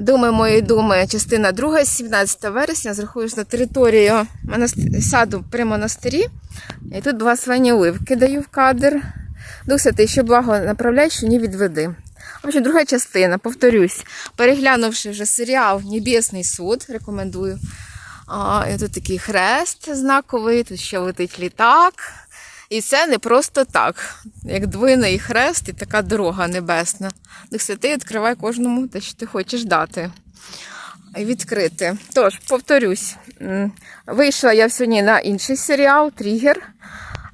Думи мої думи, частина 2, 17 вересня, зрахуєш на територію саду при монастирі. І тут благословення оливки даю в кадр. Дух Святий, що благо направляй, що не відведи. В друга частина, повторюсь, переглянувши вже серіал Небесний суд, рекомендую. А, і тут такий хрест знаковий, тут ще летить літак. І це не просто так, як двойний хрест і така дорога небесна. Дух Святий відкривай кожному те, що ти хочеш дати. І відкрити. Тож, повторюсь, вийшла я сьогодні на інший серіал Тригер.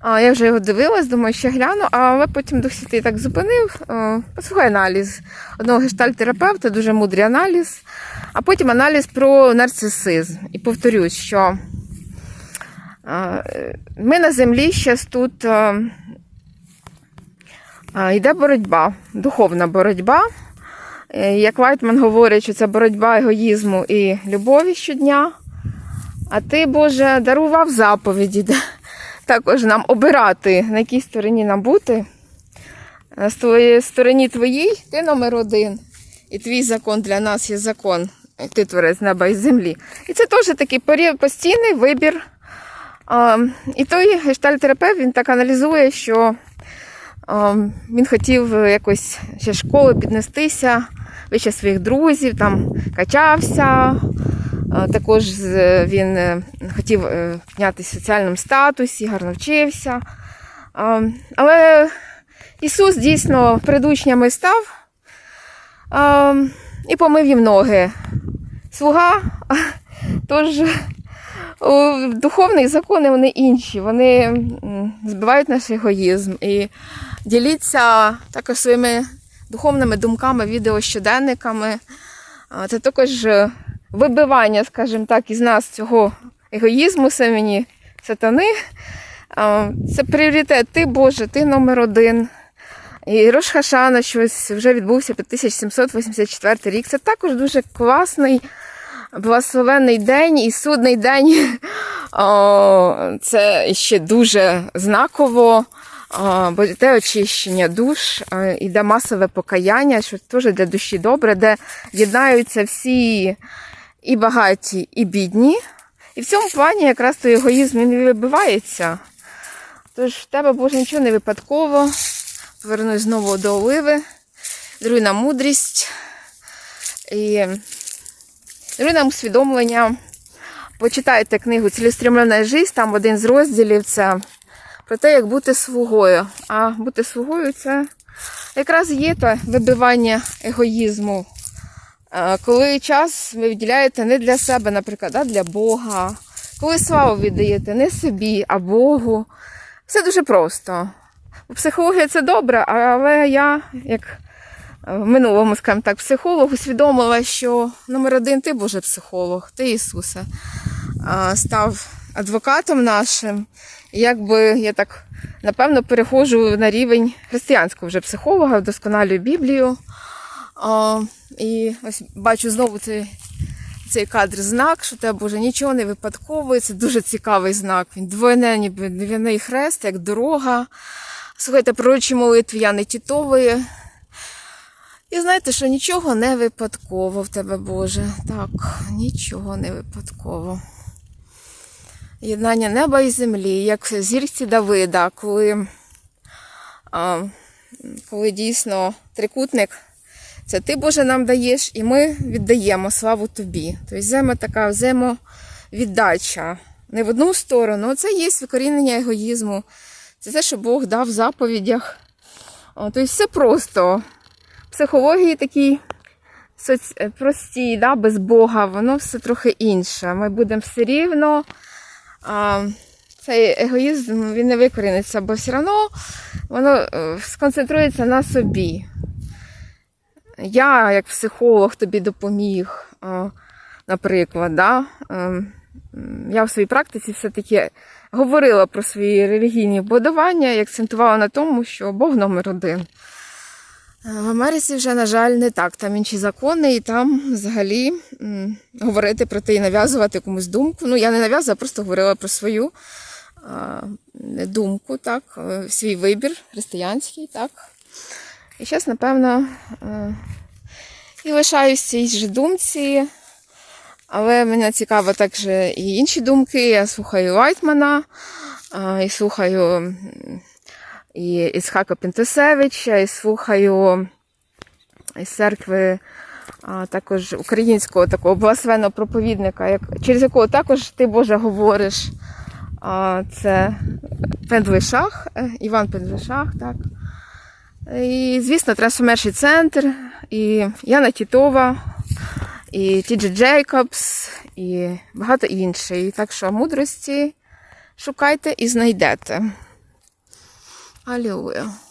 А, Я вже його дивилась, думаю, ще гляну, але потім Дух Святий так зупинив. Е, Послухай аналіз одного гештальтерапевта, дуже мудрий аналіз, а потім аналіз про нарцисизм. І повторюсь, що ми на землі зараз тут е, е, йде боротьба, духовна боротьба. Е, Як Вайтман говорить, що це боротьба егоїзму і любові щодня. А ти, Боже, дарував заповіді, також нам обирати, на якій стороні нам бути. На стороні твоїй ти номер один. І твій закон для нас є закон. Ти творець неба і землі. І це теж такий постійний вибір. А, і той гештальтерапевт він так аналізує, що а, він хотів якось ще школи піднестися, вище своїх друзів, там качався. А, Також він е, хотів е, піднятися в соціальному статусі, гарно вчився. А, Але Ісус дійсно перед учнями став а, і помив їм ноги. Слуга, тож духовні закони вони інші, вони збивають наш егоїзм і діліться також своїми духовними думками, відеощоденниками. А, Це також е, вибивання, скажімо так, із нас цього егоїзму самі сатани. Це пріоритет. Ти Боже, ти номер один. І Рош Хашана щось вже відбувся 5784 рік. Це також дуже класний, благословенний день і судний день. Це ще дуже знаково. Бо те очищення душ, е, іде масове покаяння, що теж для душі добре, де єднаються всі і багаті, і бідні. І в цьому плані якраз той егоїзм він і вибивається. Тож в тебе, Боже, нічого не випадково. Повернусь знову до оливи. Даруй мудрість і даруй нам усвідомлення. Почитайте книгу Цілеспрямлена життя, там один з розділів це про те, як бути слугою. А бути слугою це якраз є те вибивання егоїзму. Е, Коли час ви виділяєте не для себе, наприклад, а для Бога. Коли славу віддаєте не собі, а Богу. Все дуже просто. Психологія це добре, але я, як в минулому, скажімо так, психолог, усвідомила, що номер один ти Боже психолог, ти Ісусе, став адвокатом нашим. Якби я так напевно переходжу на рівень християнського вже психолога, вдосконалюю Біблію. І ось бачу знову цей, цей кадр знак, що тебе Боже нічого не випадково. Це дуже цікавий знак. Він двойне, ніби двійний хрест, як дорога. Слухайте, пророчі молитви я не тітової. І знаєте, що нічого не випадково в тебе, Боже. Так, нічого не випадково. Єднання неба і землі, як в зірці Давида, коли, а, коли дійсно трикутник, це ти, Боже, нам даєш, і ми віддаємо славу тобі. Тобто взаємо така взаємовіддача. Не в одну сторону, це є викорінення егоїзму. Це те, що Бог дав в заповідях. Тобто все просто. Психології такі соц... е, прості, да, без Бога, воно все трохи інше. Ми будемо все рівно. А, цей егоїзм він не викоріниться, бо все одно воно е, сконцентрується на собі. Я, як психолог, тобі допоміг, а, наприклад, да? я в своїй практиці все-таки говорила про свої релігійні вбудування і акцентувала на тому, що Бог номер один. В Америці вже, на жаль, не так. Там інші закони, і там взагалі м, говорити про те і нав'язувати комусь думку. Ну, я не нав'язувала, а просто говорила про свою а, думку, так, е, свій вибір християнський, так. І зараз, напевно, е, І лишаюсь цій же думці. Але мене цікаво також і інші думки. Я слухаю Лайтмана, а, і слухаю і Ісхака Пінтусевича, і слухаю із церкви а, також українського такого благословенного проповідника, як, через якого також ти, Боже, говориш. А, це Пендлишах, е, Іван Пендлишах, так. І, звісно, трансформерший центр, і Яна Тітова, і Тіджі Джейкобс, і багато інших. Так що мудрості шукайте і знайдете. 阿六位啊